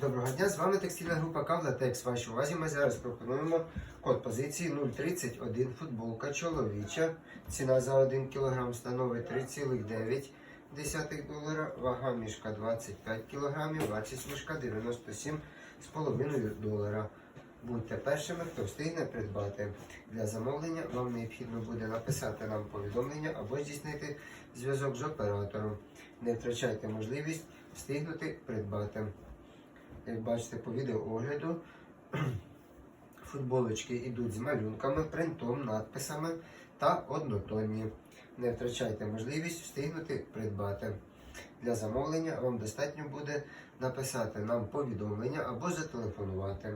Доброго дня, з вами текстильна група Кавлатекс. Вашій увазі ми зараз пропонуємо код позиції 031 футболка чоловіча. Ціна за 1 кг становить 3,9 долара, вага мішка 25 кг, вартість мішка 97,5 долара. Будьте першими, хто встигне придбати. Для замовлення вам необхідно буде написати нам повідомлення або здійснити зв'язок з оператором. Не втрачайте можливість встигнути придбати. Як бачите по відеоогляду, футболочки йдуть з малюнками, принтом, надписами та однотонні. Не втрачайте можливість встигнути придбати. Для замовлення вам достатньо буде написати нам повідомлення або зателефонувати.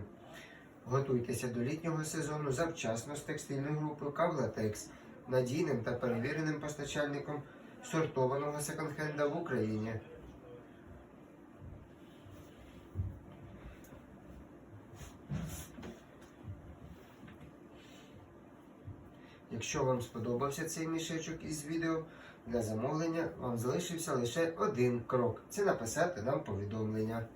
Готуйтеся до літнього сезону завчасно з текстильною групою Кавлатекс, надійним та перевіреним постачальником сортованого секонд-хенда в Україні. Якщо вам сподобався цей мішечок із відео, для замовлення вам залишився лише один крок це написати нам повідомлення.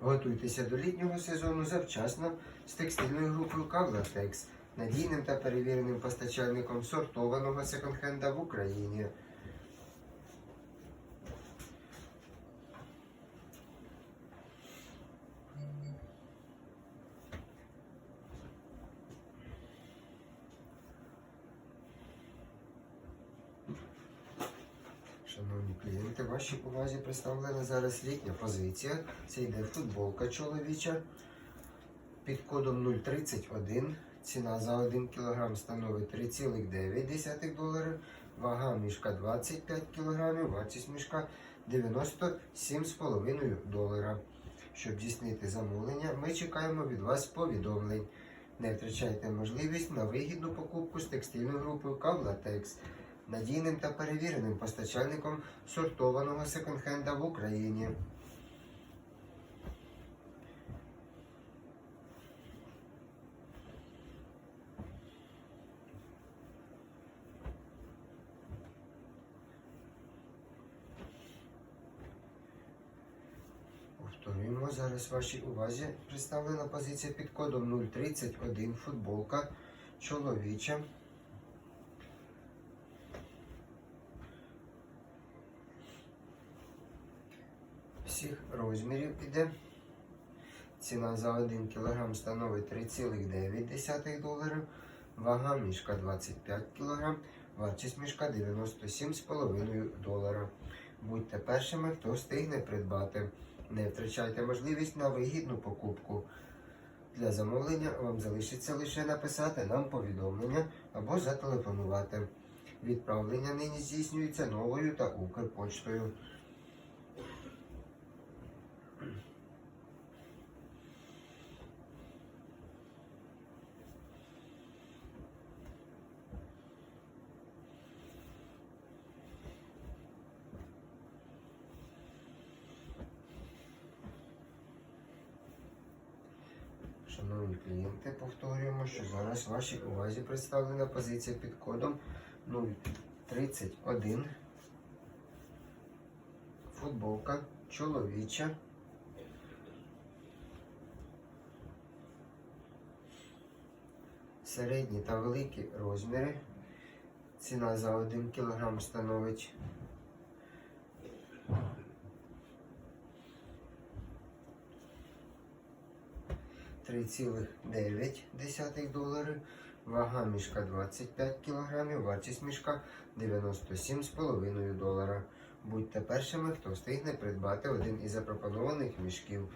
Готуйтеся до літнього сезону завчасно з текстильною групою Кавлатекс, надійним та перевіреним постачальником сортованого секонд-хенда в Україні. Шановні вашій увазі представлена зараз літня позиція. Це йде футболка чоловіча під кодом 031. Ціна за 1 кг становить 3,9 доларів. Вага мішка 25 кг, вартість мішка 97,5 долара. Щоб здійснити замовлення, ми чекаємо від вас повідомлень. Не втрачайте можливість на вигідну покупку з текстильною групою Кавлатекс надійним та перевіреним постачальником сортованого секонд-хенда в Україні. Повторюємо зараз вашій увазі представлена позиція під кодом 031 футболка чоловіча. Всіх розмірів іде. Ціна за 1 кг становить 3,9 доларів. Вага мішка 25 кг, вартість мішка 97,5 долара. Будьте першими, хто встигне придбати. Не втрачайте можливість на вигідну покупку. Для замовлення вам залишиться лише написати нам повідомлення або зателефонувати. Відправлення нині здійснюється новою та Укрпочтою. Шановні клієнти, повторюємо, що зараз вашій увазі представлена позиція під кодом 031. Футболка чоловіча. Середні та великі розміри. Ціна за 1 кг становить 3,9 долари. Вага мішка 25 кг, вартість мішка 97,5 долара. Будьте першими, хто встигне придбати один із запропонованих мішків.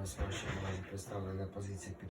Зараз ваші увазі представлена позиція